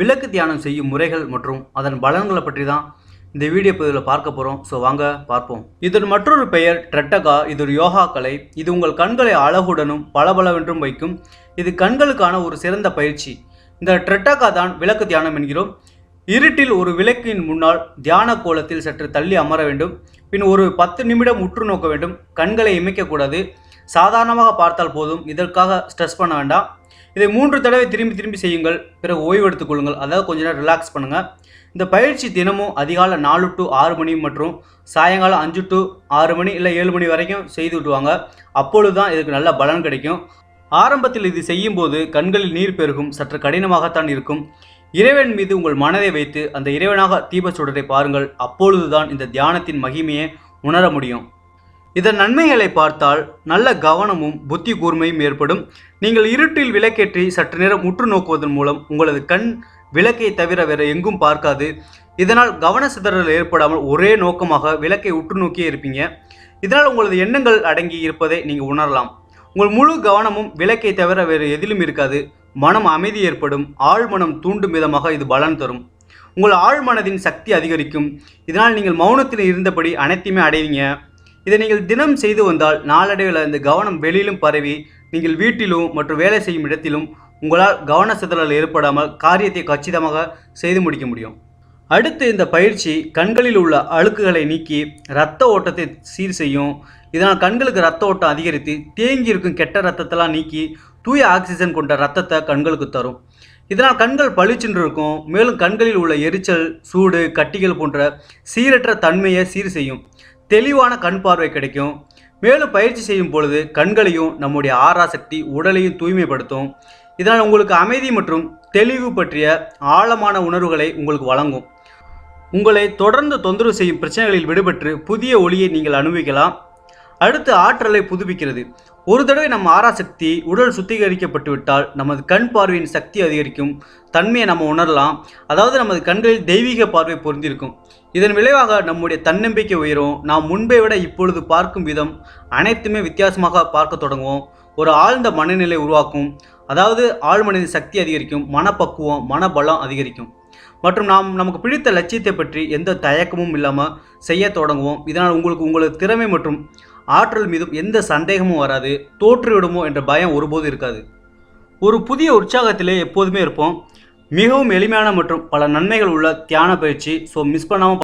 விளக்கு தியானம் செய்யும் முறைகள் மற்றும் அதன் பலன்களை பற்றி தான் இந்த வீடியோ பதிவில் பார்க்க போகிறோம் ஸோ வாங்க பார்ப்போம். இதன் மற்றொரு பெயர் ட்ரெட்டகா. இது ஒரு யோகா கலை. இது உங்கள் கண்களை அழகுடனும் பளபளவென்றும் வைக்கும். இது கண்களுக்கான ஒரு சிறந்த பயிற்சி. இந்த ட்ரெட்டகா தான் விளக்கு தியானம் என்கிறோம். இருட்டில் ஒரு விளக்கின் முன்னால் தியான கோலத்தில் சற்று தள்ளி அமர வேண்டும். பின் ஒரு பத்து நிமிடம் உற்று நோக்க வேண்டும். கண்களை இமைக்கக்கூடாது சாதாரணமாக பார்த்தால் போதும். இதற்காக ஸ்ட்ரெஸ் பண்ண வேண்டாம். இதை மூன்று தடவை திரும்பி திரும்பி செய்யுங்கள். பிறகு ஓய்வு எடுத்துக்கொள்ளுங்கள் அதாவது கொஞ்ச நேரம் ரிலாக்ஸ் பண்ணுங்கள் இந்த பயிற்சி தினமும் அதிகாலை நாலு டு ஆறு மணி மற்றும் சாயங்காலம் அஞ்சு டு ஆறு மணி இல்லை ஏழு மணி வரைக்கும் செய்து விட்டுவாங்க அப்பொழுது தான் இதுக்கு நல்ல பலன் கிடைக்கும். ஆரம்பத்தில் இது செய்யும்போது கண்களில் நீர் பெருகும். சற்று கடினமாகத்தான் இருக்கும். இறைவன் மீது உங்கள் மனதை வைத்து அந்த இறைவனாக தீப சுடரை பாருங்கள். அப்பொழுதுதான் இந்த தியானத்தின் மகிமையை உணர முடியும். இதன் நன்மைகளை பார்த்தால் நல்ல கவனமும் புத்தி கூர்மையும் ஏற்படும். நீங்கள் இருட்டில் விளக்கேற்றி சற்று நேரம் உற்று நோக்குவதன் மூலம் உங்களது கண் விளக்கை தவிர வேற எங்கும் பார்க்காது. இதனால் கவன சிதறல் ஏற்படாமல் ஒரே நோக்கமாக விளக்கை உற்று நோக்கியே இருப்பீங்க. இதனால் உங்களது எண்ணங்கள் அடங்கி இருப்பதை நீங்கள் உணரலாம். உங்கள் முழு கவனமும் விளக்கை தவிர வேறு எதிலும் இருக்காது. மனம் அமைதி ஏற்படும். ஆழ்மனம் தூண்டும் விதமாக இது பலன் தரும். உங்கள் ஆழ்மனதின் சக்தி அதிகரிக்கும். இதனால் நீங்கள் மௌனத்தில் இருந்தபடி அனைத்தையுமே அடைவீங்க. இதை நீங்கள் தினம் செய்து வந்தால் நாளடைவில் இந்த கவனம் வெளியிலும் பரவி நீங்கள் வீட்டிலும் மற்றும் வேலை செய்யும் இடத்திலும் உங்களால் கவன சிதறல் ஏற்படாமல் காரியத்தை கச்சிதமாக செய்து முடிக்க முடியும். அடுத்து இந்த பயிற்சி கண்களில் உள்ள அழுக்குகளை நீக்கி இரத்த ஓட்டத்தை சீர் செய்யும். இதனால் கண்களுக்கு இரத்த ஓட்டம் அதிகரித்து தேங்கி இருக்கும் கெட்ட ரத்தத்தெல்லாம் நீக்கி தூய ஆக்சிஜன் கொண்ட ரத்தத்தை கண்களுக்கு தரும். இதனால் கண்கள் பளிச்சென்று இருக்கும். மேலும் கண்களில் உள்ள எரிச்சல் சூடு கட்டிகள் போன்ற சீரற்ற தன்மையை சீர் செய்யும். தெளிவான கண் பார்வை கிடைக்கும். மேலும் பயிற்சி செய்யும் பொழுது கண்களையும் நம்முடைய ஆராசக்தி உடலையும் தூய்மைப்படுத்தும். இதனால் உங்களுக்கு அமைதி மற்றும் தெளிவு பற்றிய ஆழமான உணர்வுகளை உங்களுக்கு வழங்கும். உங்களை தொடர்ந்து தொந்தரவு செய்யும் பிரச்சனைகளில் விடுபட்டு புதிய ஒளியை நீங்கள் அனுபவிக்கலாம். அடுத்து ஆற்றலை புதுப்பிக்கிறது. ஒரு தடவை நம்ம ஆறாசக்தி உடல் சுத்திகரிக்கப்பட்டு விட்டால் நமது கண் பார்வையின் சக்தி அதிகரிக்கும். தன்மையை நம்ம உணரலாம். அதாவது நமது கண்களில் தெய்வீக பார்வை பொருந்திருக்கும் இதன் விளைவாக நம்முடைய தன்னம்பிக்கை உயரும். நாம் முன்பை விட இப்பொழுது பார்க்கும் விதம் அனைத்துமே வித்தியாசமாக பார்க்க தொடங்குவோம். ஒரு ஆழ்ந்த மனநிலை உருவாக்கும். அதாவது ஆழ்மனதின் சக்தி அதிகரிக்கும். மனப்பக்குவம் மனபலம் அதிகரிக்கும். மற்றும் நாம் நமக்கு பிடித்த லட்சியத்தை பற்றி எந்த தயக்கமும் இல்லாமல் செய்ய தொடங்குவோம். இதனால் உங்களுக்கு உங்களது திறமை மற்றும் ஆற்றல் மீதும் எந்த சந்தேகமும் வராது தோற்றுவிடுமோ என்ற பயம் ஒருபோது இருக்காது. ஒரு புதிய உற்சாகத்திலே எப்போதுமே இருப்போம். மிகவும் எளிமையான மற்றும் பல நன்மைகள் உள்ள தியான பயிற்சி ஸோ மிஸ் பண்ணாமல்